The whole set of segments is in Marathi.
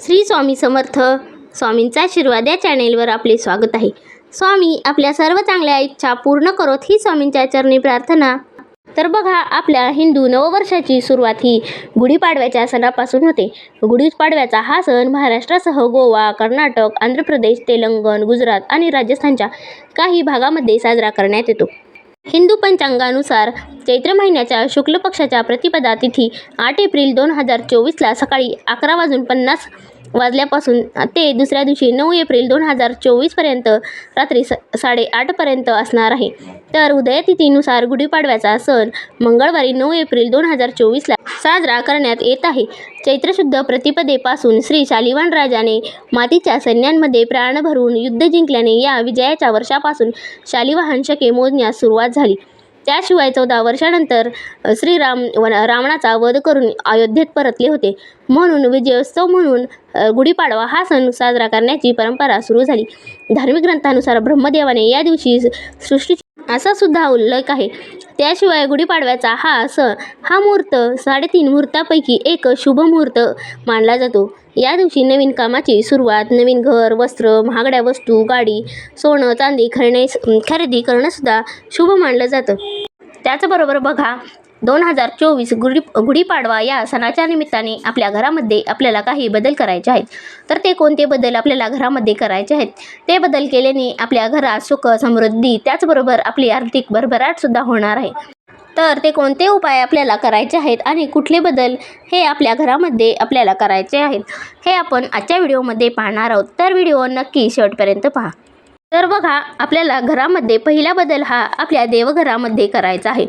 श्री स्वामी समर्थ स्वामींचा आशीर्वाद या चॅनेलवर आपले स्वागत आहे. स्वामी आपल्या सर्व चांगल्या इच्छा पूर्ण करोत ही स्वामींच्या चरणी प्रार्थना. तर बघा आपल्या हिंदू नववर्षाची सुरुवात ही गुढीपाडव्याच्या सणापासून होते. गुढीपाडव्याचा हा सण महाराष्ट्रासह गोवा कर्नाटक आंध्र प्रदेश तेलंगण गुजरात आणि राजस्थानच्या काही भागामध्ये साजरा करण्यात येतो. हिंदू पंचांगानुसार चैत्र महिन्याच्या शुक्ल पक्षाच्या प्रतिपदा तिथी आठ एप्रिल दोन हजार चोवीसला सकाळी अकरा वाजून पन्नास वाजल्यापासून ते दुसऱ्या दिवशी नऊ एप्रिल दोन हजार चोवीसपर्यंत रात्री स साडेआठपर्यंत असणार आहे. तर उदयतिथीनुसार गुढीपाडव्याचा सण मंगळवारी नऊ एप्रिल दोन हजार चोवीसला साजरा करण्यात येत आहे. चैत्रशुद्ध प्रतिपदेपासून श्री शालिवान राजाने मातीच्या सैन्यांमध्ये प्राण भरून युद्ध जिंकल्याने या विजयाच्या वर्षापासून शालिवाहन शके मोजण्यास सुरुवात झाली. त्याशिवाय चौदा वर्षानंतर श्रीराम वन रावणाचा वध करून अयोध्येत परतले होते. म्हणून विजयोत्सव म्हणून गुढीपाडवा हा सण साजरा करण्याची परंपरा सुरू झाली. धार्मिक ग्रंथानुसार ब्रह्मदेवाने या दिवशी स- सृष्टी असा सुद्धा उल्लेख आहे. त्याशिवाय गुढीपाडव्याचा हा सण हा मुहूर्त साडेतीन मुहूर्तापैकी एक शुभ मुहूर्त मानला जातो. या दिवशी नवीन कामाची सुरुवात नवीन घर वस्त्र महागड्या वस्तू गाडी सोनं चांदी खरेणे खरेदी करणंसुद्धा शुभ मानलं जातं. त्याचबरोबर बघा दोन हजार चोवीस गुढी गुढीपाडवा या सणाच्या निमित्ताने आपल्या घरामध्ये आपल्याला काही बदल करायचे आहेत. तर ते कोणते बदल आपल्याला घरामध्ये करायचे आहेत? ते बदल केल्याने आपल्या घरात सुख समृद्धी त्याचबरोबर आपली आर्थिक भरभराटसुद्धा होणार आहे. तर ते कोणते उपाय आपल्याला करायचे आहेत आणि कुठले बदल हे आपल्या घरामध्ये आपल्याला करायचे आहेत हे आपण आजच्या व्हिडिओमध्ये पाहणार आहोत. तर व्हिडिओ नक्की शेवटपर्यंत पहा. तर बघा आपल्याला घरामध्ये पहिला बदल हा आपल्या देवघरामध्ये करायचा आहे.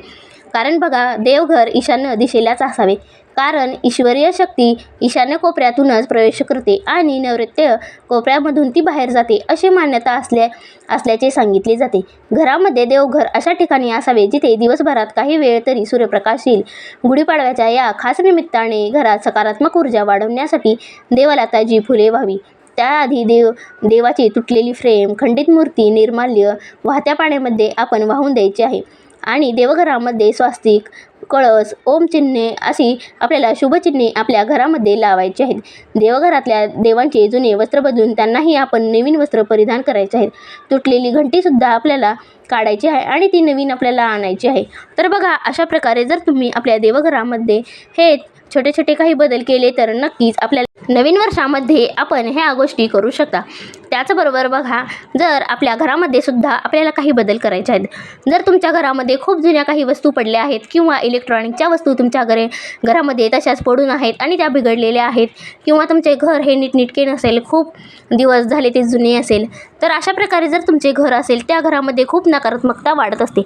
कारण बघा देवघर ईशान्य दिशेलाच असावे. कारण ईश्वरीय शक्ती ईशान्य कोपऱ्यातूनच प्रवेश करते आणि नैऋत्य कोपऱ्यामधून ती बाहेर जाते अशी मान्यता असल्या असल्याचे सांगितले जाते. घरामध्ये देवघर अशा ठिकाणी असावे जिथे दिवसभरात काही वेळ तरी सूर्यप्रकाश येईल. गुढीपाडव्याच्या या खास निमित्ताने घरात सकारात्मक ऊर्जा वाढवण्यासाठी देवाला ताजी फुले व्हावी. त्याआधी देव देवाची तुटलेली फ्रेम खंडित मूर्ती निर्माल्य वाहत्या पाण्यामध्ये आपण वाहून द्यायची आहे. आणि देवघरामध्ये स्वास्तिक कळस ओम चिन्हे अशी आपल्याला शुभचिन्हे आपल्या घरामध्ये लावायची आहेत. देवघरातल्या देवांचे जुने वस्त्र बदलून त्यांनाही आपण नवीन वस्त्र परिधान करायचे आहेत. तुटलेली घंटीसुद्धा आपल्याला काढायची आहे आणि ती नवीन आपल्याला आणायची आहे. तर बघा अशा प्रकारे जर तुम्ही आपल्या देवघरामध्ये हे छोटे छोटे काही बदल केले तर नक्कीच आपल्याला नवीन वर्षामध्ये आपण ह्या गोष्टी करू शकता. त्याचबरोबर बघा जर आपल्या घरामध्ये सुद्धा आपल्याला काही बदल करायचे आहेत जर तुमच्या घरामध्ये खूप जुन्या काही वस्तू पडल्या आहेत किंवा इलेक्ट्रॉनिकच्या वस्तू तुमच्या घरे घरामध्ये तशाच पडून आहेत आणि त्या बिघडलेल्या आहेत किंवा तुमचे घर हे नीटनीटके नसेल खूप दिवस झाले ते जुने असेल तर अशा प्रकारे जर तुमचे घर असेल त्या घरामध्ये खूप नकारात्मकता वाढत असते.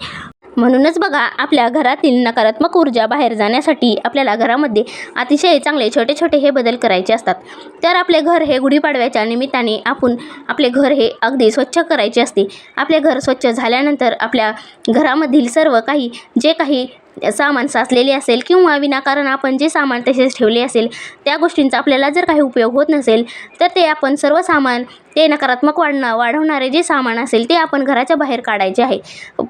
म्हणूनच बघा आपल्या घरातील नकारात्मक ऊर्जा बाहेर जाण्यासाठी आपल्याला घरामध्ये अतिशय चांगले छोटे छोटे हे बदल करायचे असतात. तर आपले घर हे गुढीपाडव्याच्या निमित्ताने आपण आपले घर हे अगदी स्वच्छ करायचे असते. आपले घर स्वच्छ झाल्यानंतर आपल्या घरामधील सर्व काही जे काही सामान साचलेले असेल किंवा विनाकारण आपण जे सामान तसेच ठेवले असेल त्या गोष्टींचा आपल्याला जर काही उपयोग होत नसेल तर ते आपण सर्व सामान ते नकारात्मक वाढणं वाढवणारे जे सामान असेल ते आपण घराच्या बाहेर काढायचे आहे.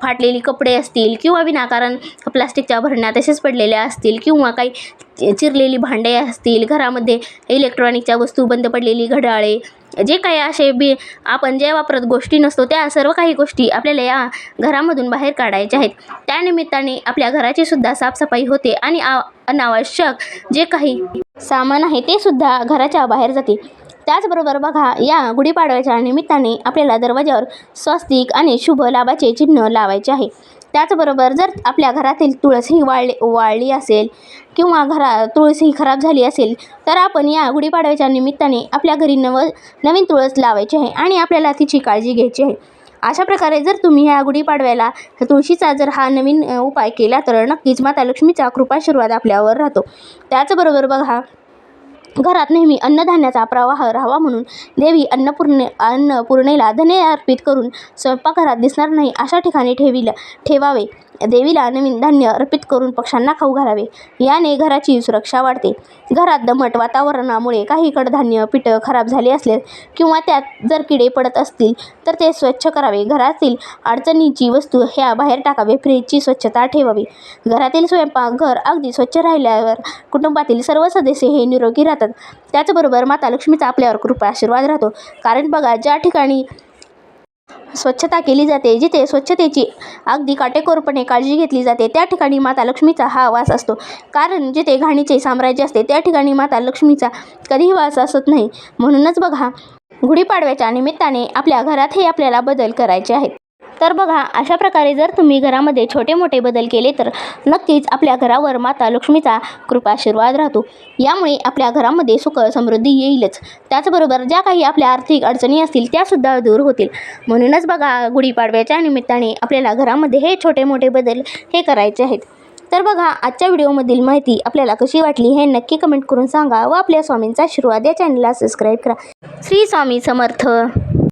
फाटलेली कपडे असतील किंवा विनाकारण प्लास्टिकच्या भरण्या तसेच पडलेल्या असतील किंवा काही चिरलेली भांडे असतील घरामध्ये इलेक्ट्रॉनिकच्या वस्तू बंद पडलेली घड्याळे जे काही असे बी आपण जे वापरत गोष्टी नसतो त्या सर्व काही गोष्टी आपल्याला या घरामधून बाहेर काढायच्या आहेत. त्यानिमित्ताने आपल्या घराची सुद्धा साफसफाई होते आणि आ अनावश्यक जे काही सामान आहे ते सुद्धा घराच्या बाहेर जाते. त्याचबरोबर बघा या गुढीपाडव्याच्या निमित्ताने आपल्याला दरवाज्यावर स्वस्तिक आणि शुभ लाभाचे चिन्ह लावायचे आहे. त्याचबरोबर जर आपल्या घरातील तुळस ही वाळली वाळली असेल किंवा घरा तुळस ही खराब झाली असेल तर आपण या गुढीपाडव्याच्या निमित्ताने आपल्या घरी नव नवीन तुळस लावायची आहे आणि आपल्याला तिची काळजी घ्यायची आहे. अशा प्रकारे जर तुम्ही ह्या गुढीपाडव्याला तुळशीचा जर हा नवीन उपाय केला तर नक्कीच माता लक्ष्मीचा कृपाशीर्वाद आपल्यावर राहतो. त्याचबरोबर बघा घरात नेहमी अन्नधान्याचा प्रवाह राहावा म्हणून देवी अन्नपूर्णे अन्नपूर्णेला धने अर्पित करून स्वयंपाकघरात दिसणार नाही अशा ठिकाणी ठेवीला ठेवावे. देवीला नवीन धान्य अर्पित करून पक्ष्यांना खाऊ घालावे. याने घराची सुरक्षा वाढते. घरात दमट वातावरणामुळे काही कडधान्य पिठं खराब झाले असले किंवा त्यात जर किडे पडत असतील तर ते स्वच्छ करावे. घरातील अडचणीची वस्तू ह्या बाहेर टाकावे फ्रीजची स्वच्छता ठेवावी. घरातील स्वयंपाकघर अगदी स्वच्छ राहिल्यावर कुटुंबातील सर्व सदस्य हे निरोगी राहतात. त्याचबरोबर माता लक्ष्मीचा आपल्यावर कृपा आशीर्वाद राहतो. कारण बघा ज्या ठिकाणी स्वच्छता केली जाते जिथे स्वच्छतेची अगदी काटेकोरपणे काळजी घेतली जाते त्या ठिकाणी माता लक्ष्मीचा हा वास असतो. कारण जिथे घाणीचे साम्राज्य असते त्या ठिकाणी माता लक्ष्मीचा कधीही वास असत नाही. म्हणूनच बघा गुढीपाडव्याच्या निमित्ताने आपल्या घरातही आपल्याला बदल करायचे आहेत. तर बघा अशा प्रकारे जर तुम्ही घरामध्ये छोटे मोठे बदल केले तर नक्कीच आपल्या घरावर माता लक्ष्मीचा कृपा आशीर्वाद राहतो. यामुळे आपल्या घरामध्ये सुख समृद्धी येईलच. त्याचबरोबर ज्या काही आपल्या आर्थिक अडचणी असतील त्यासुद्धा दूर होतील. म्हणूनच बघा गुढीपाडव्याच्या निमित्ताने आपल्याला घरामध्ये हे छोटे मोठे बदल हे करायचे आहेत. तर बघा आजच्या व्हिडिओमधील माहिती आपल्याला कशी वाटली हे नक्की कमेंट करून सांगा व आपल्या स्वामींचा आशीर्वाद या चॅनलला सबस्क्राईब करा. श्री स्वामी समर्थ.